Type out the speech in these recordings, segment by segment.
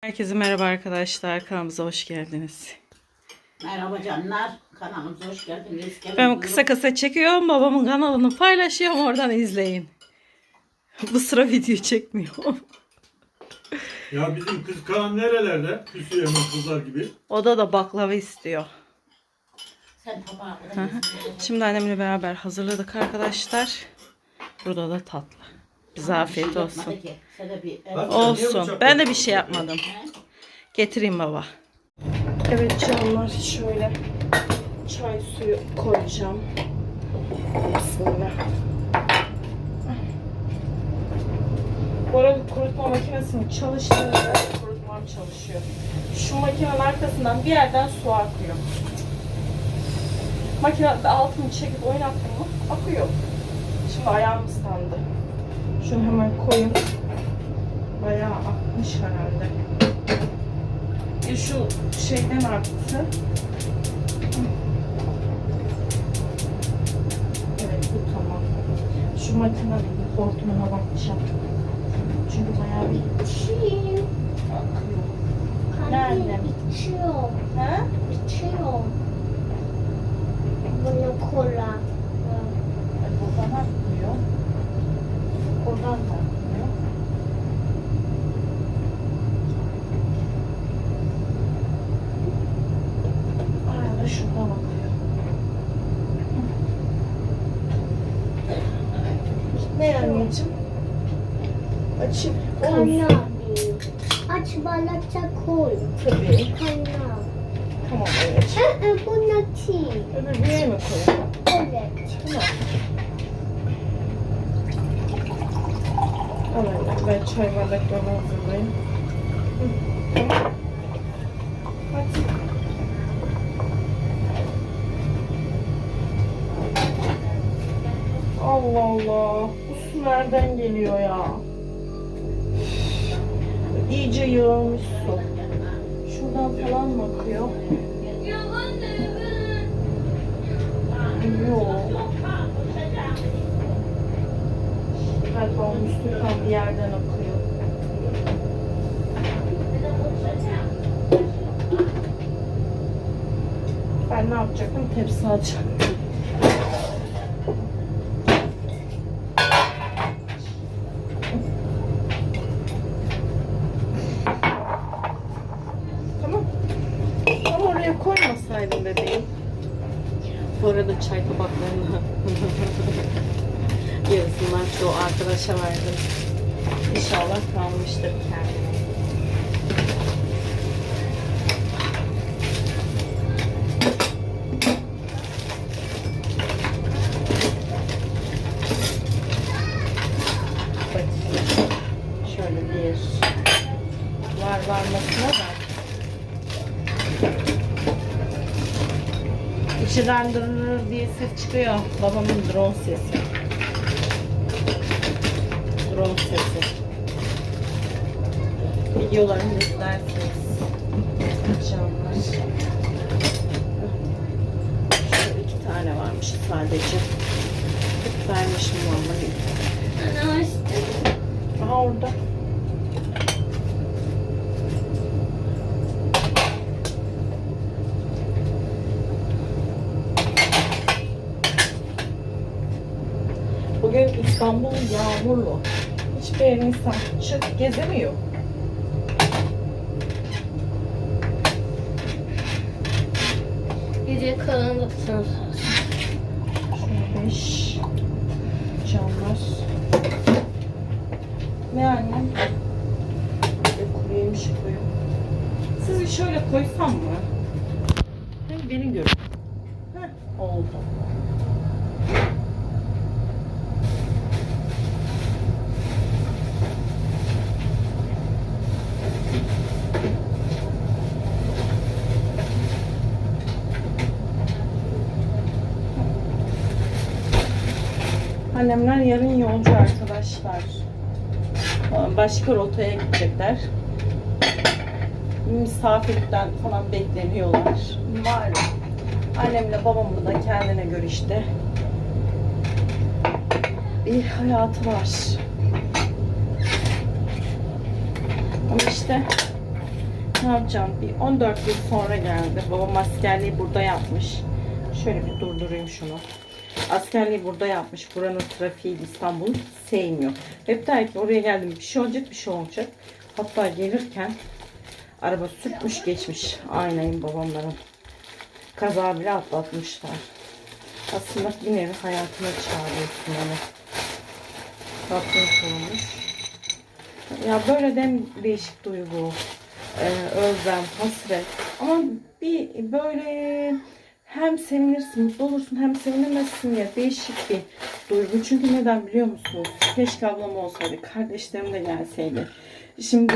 Herkese merhaba arkadaşlar. Kanalımıza hoş geldiniz. Merhaba canlar. Kanalımıza hoş geldiniz. Gelin Ben buyurun. kısa kısa çekiyorum. Babamın kanalını paylaşıyorum. Oradan izleyin. Bu sıra video çekmiyorum. Ya bizim kız Kaan nerelerde? Küsüyor hemen kızlar gibi. Oda da baklava istiyor. Sen tabağı. Şimdi annemle beraber hazırladık arkadaşlar. Burada da tatlı. Bize afiyet olsun. Olsun. Ben de bir şey yapmadım. Getireyim baba. Evet canlar şöyle çay suyu koyacağım. Bismillah. Bu arada kurutma makinesini çalıştırınca kurutmam çalışıyor. Şu makinenin arkasından bir yerden su akıyor. Makinede altını çekip oynattım mı akıyor. Şimdi ayağım ıslandı. Şunu hemen koyun. Bayağı akmış herhalde. E şu şeyden arttı. Evet bu tamam. Şu makinenin hortumuna bakacağım. Çünkü bayağı bir akıyor. Anne Nerede? içiyorum. Ha? İçiyorum. Bunu kola. E, buradan akmıyor. Oradan da akmıyor. Arada şuradan akıyor. Ne anneciğim? Açayım. Olur. Kana. Aç balata koy. Tabii. Kana. Tamam anneciğim. Ee, bu nati. Öbür büyüğe mi koyalım? Evet. Tamam. Al anne, ben çay bardaklarını hazırlayayım. Tamam. Hadi. Allah Allah. Nereden geliyor ya? İyice yağmış su. Şuradan falan mı akıyor? Yok. Galiba musluktan bir yerden akıyor. Ben ne yapacaktım? Tepsi alacaktım. Tamam. Ama oraya koymasaydım bebeğim. Bu arada çay tabaklarını yarısından çoğu arkadaşa verdim. İnşallah kalmıştır kendine. Şöyle bir var varmasına da İçinden dırırır diye ses çıkıyor. Babamın drone sesi. Drone sesi. Videolarını izlersiniz. Canlar. Şöyle iki tane varmış sadece. Vermişim vallahi. Ana açtım. Aha orada. İstanbul yağmurlu. Hiçbir insan çık gezemiyor. Gece karanlıksın. Şöyle beş camlar. Ne annem? Kuru yemiş koyuyor. Sizi şöyle koysam mı? Hem beni görün. Heh, oldu. Annemler yarın yolcu arkadaşlar. Başka rotaya gidecekler. Misafirlikten falan bekleniyorlar. Malum. Annemle babamın da kendine göre işte bir hayatı var. Ama işte ne yapacağım? Bir 14 yıl sonra geldi. Babam askerliği burada yapmış. Şöyle bir durdurayım şunu. Askerliği burada yapmış. Buranın trafiği İstanbul'u hiç sevmiyor. Hep der ki oraya geldim bir şey olacak bir şey olacak. Hatta gelirken araba sürtmüş geçmiş. Aynayım babamların. Kaza bile atlatmışlar. Aslında bir nevi hayatına çağırıyorsun onu. Rabbim sormuş. Ya böyle de değişik duygu. Ee, özlem, hasret. Ama bir böyle hem sevinirsin, mutlu olursun hem sevinemezsin ya değişik bir duygu. Çünkü neden biliyor musunuz? Keşke ablam olsaydı, kardeşlerim de gelseydi. Şimdi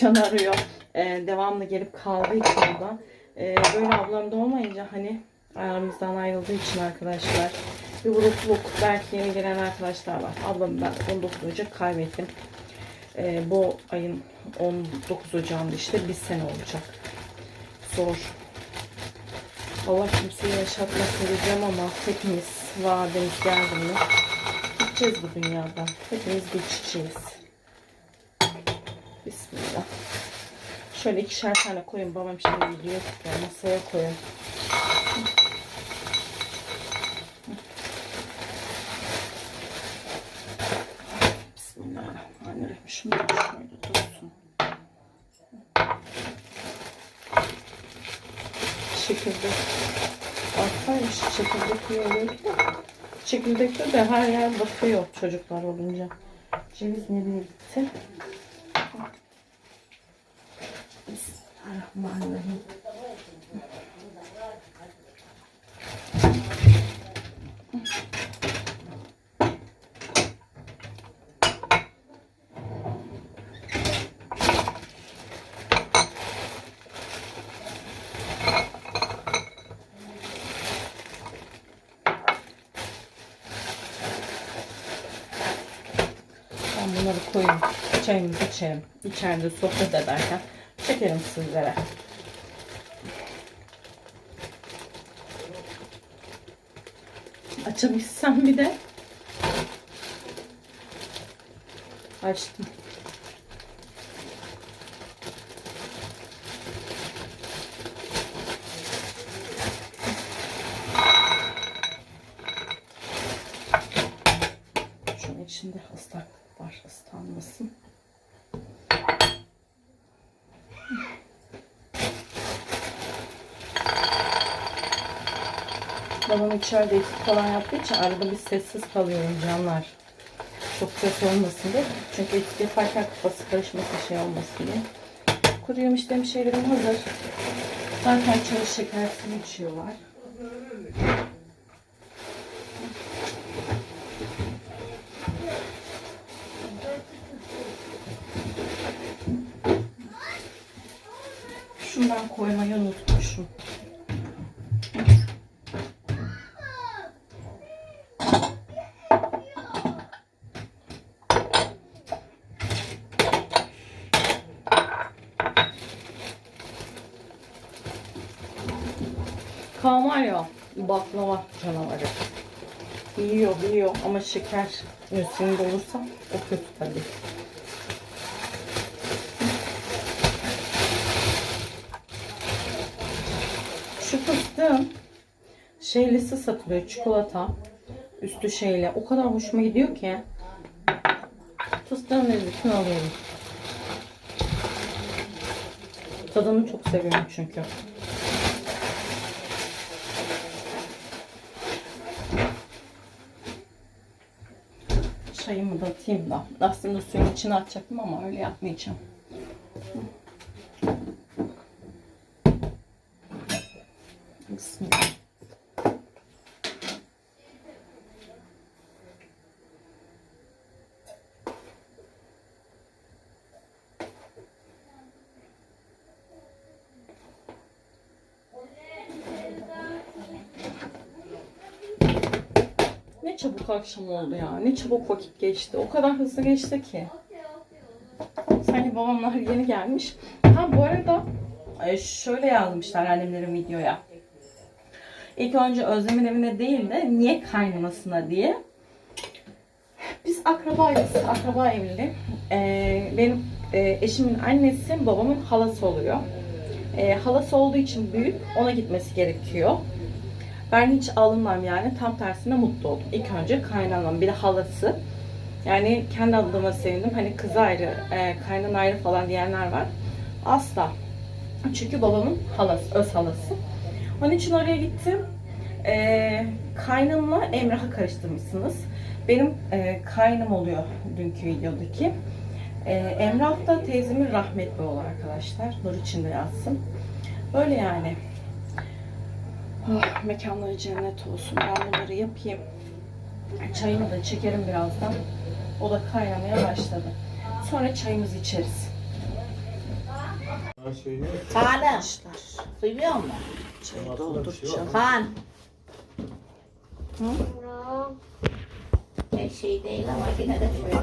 Can arıyor. Ee, devamlı gelip o da. Ee, böyle ablam da olmayınca hani aramızdan ayrıldığı için arkadaşlar bir burukluk belki yeni gelen arkadaşlar var. Ablamı ben 19 Ocak kaybettim. Ee, bu ayın 19 Ocağı'nda işte bir sene olacak. Zor. Allah kimseyi yaşatmasın diyeceğim ama hepimiz vaadimiz geldi mi gideceğiz bu dünyadan. Hepimiz geçeceğiz. Bismillah. Şöyle ikişer tane koyun. Babam şimdi video tutuyor. Masaya koyun. Bismillahirrahmanirrahim. Şunu da şöyle dursun. Çekirdek. Baksaymış çekirdek yiyordu. Çekirdekte de her yer bakıyor çocuklar olunca. Ceviz nereye gitti? Bismillahirrahmanirrahim. Ben Çayımızı içelim. İçeride sohbet ederken çekerim sizlere. Açabilsem bir de. Açtım. Şunun içinde ıslak var ıslanmasın. Babam içeride ekip falan yaptığı için arada bir sessiz kalıyorum canlar. Çok ses olmasın diye. Çünkü ekip yaparken kafası karışmasın şey olmasın diye. Kuru yemişlerim şeylerim hazır. Zaten çay şekersini içiyorlar. Şundan koymayı unutmuşum. Kaan var ya baklava canavarı. Yiyor yiyor ama şeker üstünde olursa o kötü tabii. Şu fıstığın şeylisi satılıyor çikolata. Üstü şeyle. O kadar hoşuma gidiyor ki. Fıstığın lezzetini alıyorum. Tadını çok seviyorum çünkü. Çayımı da atayım da. Aslında suyun içine atacaktım ama öyle yapmayacağım. Bismillah. Ne çabuk akşam oldu ya. Ne çabuk vakit geçti. O kadar hızlı geçti ki. Sanki babamlar yeni gelmiş. Ha bu arada e, şöyle yazmışlar annemlerin videoya. İlk önce Özlem'in evine değil de niye kaynanasına diye. Biz akrabayız. Akraba evli. Ee, benim e, eşimin annesi babamın halası oluyor. E, halası olduğu için büyük. Ona gitmesi gerekiyor. Ben hiç alınmam yani. Tam tersine mutlu oldum. İlk önce kaynanam bir de halası. Yani kendi adıma sevindim. Hani kız ayrı, e, kaynan ayrı falan diyenler var. Asla. Çünkü babamın halası, öz halası. Onun için oraya gittim. E, kaynımla Emrah'ı karıştırmışsınız. Benim e, kaynım oluyor dünkü videodaki. E, Emrah da teyzemin rahmetli oğlu arkadaşlar. Nur içinde yatsın. Böyle yani. Oh, mekanları cennet olsun. Ben bunları yapayım. Çayını da çekerim birazdan. O da kaynamaya başladı. Sonra çayımızı içeriz. Her şey. Duymuyor musun? Çayı dolduracağım. Tamam. Pek şey değil ama yine de şöyle.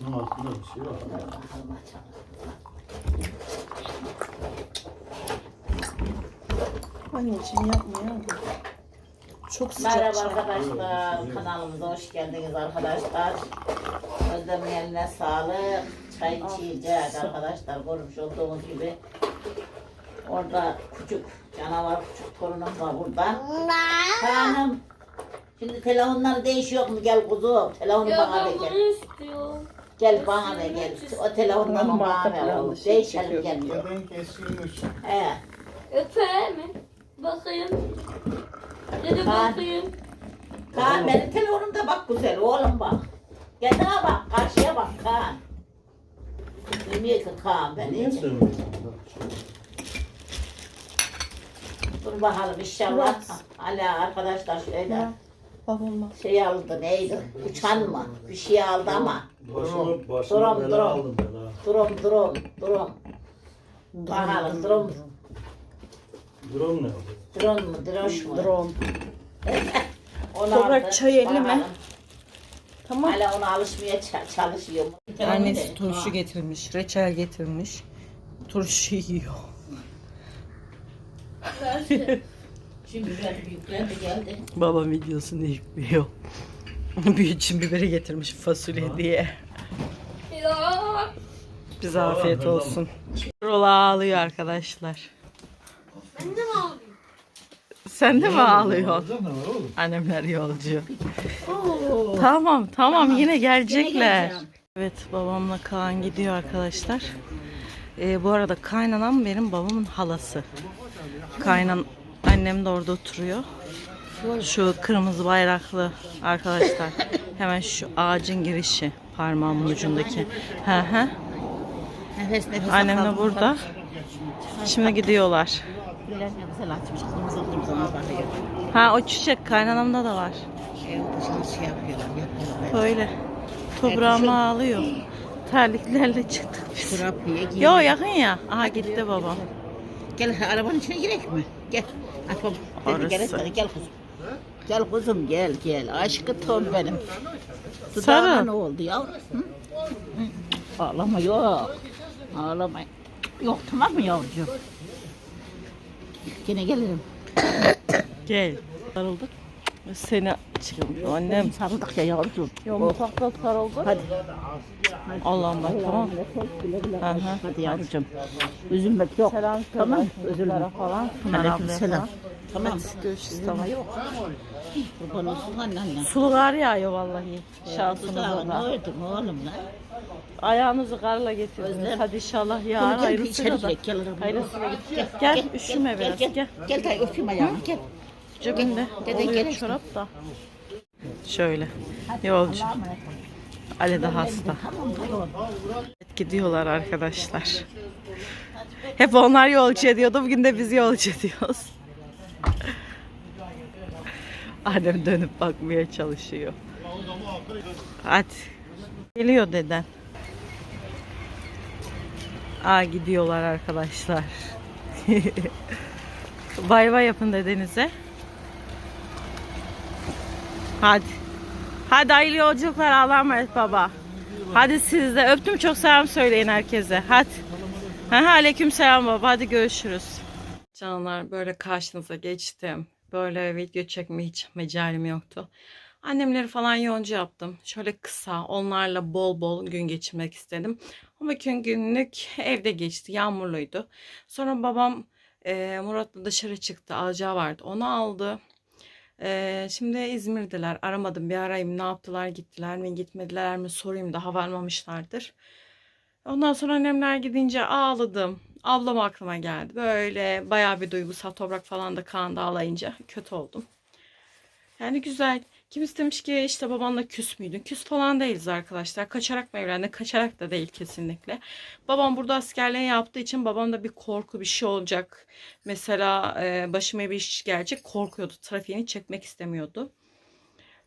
Bunun altında bir şey var. Bakalım açalım. Anneciğim yapma ya. Çok sıcak Merhaba çay. arkadaşlar. Kanalımıza hoş geldiniz arkadaşlar. Özlem'in eline sağlık. Çay içeceğiz arkadaşlar. Görmüş olduğunuz gibi. Orada küçük canavar küçük torunum var burada. Kaan'ım. Şimdi telefonları değişiyor mu? Gel kuzum. Telefonu bana ver gel. istiyorum. Gel bana ver gel. O telefonları Tamam, bana planda oğlum. şey Değişelim çekiyor. gel diyor. Neden kesilmiş? He. Öper mi? Bakayım. Dede Kaan. bakayım. Kaan benim telefonumda bak güzel oğlum bak. Gel daha bak karşıya bak Kaan. Bilmiyor ki Kaan ben Niye iyice. sevmiyorsun? Dur bakalım inşallah. Hala arkadaşlar şöyle Babamla. şey aldı neydi? Uçan mı? Bir şey aldı ama. Başımı, başımı Duram, bela duram. aldım ben ha. Durum durum durum. Bakalım durum. Durum ne? Durum mu? Duruş mu? Drone. Onu Toprak aldı. çay elli mi? Bakalım. Tamam. Hala ona alışmaya ça- çalışıyor. Annesi turşu getirmiş, reçel getirmiş. Turşu yiyor. Şimdi geldi. Baba videosunu yüklüyor. Büyücün biberi getirmiş fasulye diye. Ya. Bize afiyet olsun. Rola ağlıyor arkadaşlar. Ben de mi alayım? Sen de mi ağlıyorsun? Alacak ne var oğlum? Annemler yolcu. Tamam tamam yine gelecekler. Evet babamla Kaan gidiyor arkadaşlar. Ee, bu arada kaynanam benim babamın halası. Kaynan annem de orada oturuyor. Şu kırmızı bayraklı arkadaşlar. Hemen şu ağacın girişi parmağımın ucundaki. Hı hı. Nefes nefes Annem de burada. Şimdi gidiyorlar. Ha o çiçek kaynanamda da var. Böyle. Toprağımı ağlıyor. Terliklerle çıktık biz. Yo yakın ya. Aha gitti babam. Gel arabanın içine girek mi? Gel. Baba. Orası. Gel, gel, gel kuzum. Gel kuzum gel gel. Aşkı tom benim. Sarı. Dudağına ne oldu yavrum? Hı? Hı. Ağlama yok. Ağlama. Yok tamam mı yavrucuğum? Yine gelirim. Gel. Sarıldık. Seni çıkmış annem. Sarıldık ya yavrucuğum. Yo mutfakta sarıldı. Hadi. Allah'ım bak tamam. Hı. Hadi yavrucuğum. Üzülmek yok. Selam Tamam. Üzülme. falan. Aleyküm selam. Tamam. Görüşürüz tamam. yok. Kurban olsun anneanne. Sulu kar yağıyor vallahi. Şansınıza da. ne ördün oğlum lan? Ayağınızı karla getirdiniz. Özlem. Hadi inşallah bir hayırlısıyla da. Hayırlısıyla git. Gel, üşüme biraz. Gel. Gel, gel, gel, öpeyim ayağını, gel. Cebinde Dede gel çorap da. Şöyle. Yolcu. Ali de hasta. Evet, Gidiyorlar arkadaşlar. Hep onlar yolcu ediyordu. Bugün de biz yolcu ediyoruz. Adem dönüp bakmaya çalışıyor. Hadi. Geliyor deden. Aa gidiyorlar arkadaşlar. bay bay yapın dedenize. Hadi. Hadi hayırlı yolculuklar Allah'a emanet baba. Hadi siz de öptüm çok selam söyleyin herkese. Hadi. Ha, aleyküm selam baba. Hadi görüşürüz. Canlar böyle karşınıza geçtim. Böyle video çekmeye hiç mecalim yoktu. Annemleri falan yonca yaptım. Şöyle kısa onlarla bol bol gün geçirmek istedim. Ama gün günlük evde geçti. Yağmurluydu. Sonra babam e, Murat'la dışarı çıktı. Alacağı vardı. Onu aldı. E, şimdi İzmir'deler. Aramadım bir arayayım. Ne yaptılar? Gittiler mi? Gitmediler mi? Sorayım. Daha varmamışlardır. Ondan sonra annemler gidince ağladım. Ablam aklıma geldi. Böyle bayağı bir duygusal toprak falan da kan ağlayınca kötü oldum. Yani güzel. Kimisi demiş ki işte babanla küs müydün? Küs falan değiliz arkadaşlar. Kaçarak mı evlendi? Kaçarak da değil kesinlikle. Babam burada askerliği yaptığı için babamda bir korku bir şey olacak. Mesela e, başıma bir iş gelecek korkuyordu. Trafiğini çekmek istemiyordu.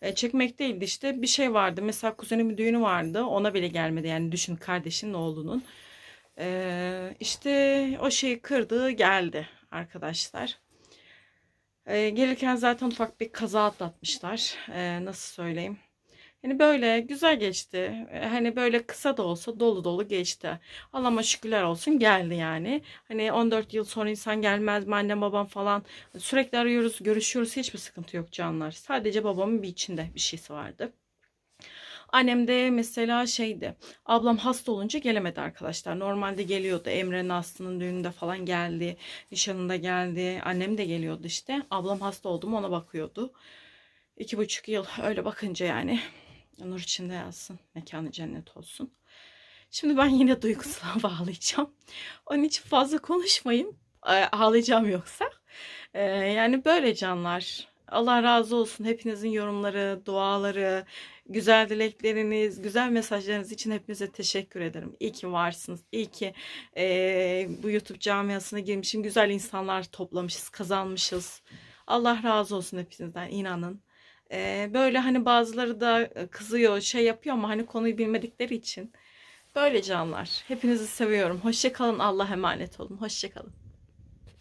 E, çekmek değildi işte bir şey vardı. Mesela kuzenimin düğünü vardı. Ona bile gelmedi yani düşün kardeşinin oğlunun. E, işte o şeyi kırdı geldi arkadaşlar. E, gelirken zaten ufak bir kaza atlatmışlar. E, nasıl söyleyeyim? Yani böyle güzel geçti. E, Hani böyle kısa da olsa dolu dolu geçti. Allah'ıma şükürler olsun geldi yani. Hani 14 yıl sonra insan gelmez mi annem babam falan. Sürekli arıyoruz, görüşüyoruz. Hiçbir sıkıntı yok canlar. Sadece babamın bir içinde bir şeysi vardı. Annem de mesela şeydi. Ablam hasta olunca gelemedi arkadaşlar. Normalde geliyordu. Emre'nin Aslı'nın düğününde falan geldi. Nişanında geldi. Annem de geliyordu işte. Ablam hasta oldu mu ona bakıyordu. İki buçuk yıl öyle bakınca yani. Nur içinde yazsın. Mekanı cennet olsun. Şimdi ben yine duygusala bağlayacağım. Onun için fazla konuşmayayım. Ee, Ağlayacağım yoksa. Ee, yani böyle canlar. Allah razı olsun. Hepinizin yorumları, duaları, güzel dilekleriniz, güzel mesajlarınız için hepinize teşekkür ederim. İyi ki varsınız. İyi ki eee, bu YouTube camiasına girmişim. Güzel insanlar toplamışız, kazanmışız. Allah razı olsun hepinizden. inanın. Eee, böyle hani bazıları da kızıyor, şey yapıyor ama hani konuyu bilmedikleri için. Böyle canlar. Hepinizi seviyorum. Hoşça kalın. Allah emanet olun. Hoşça kalın.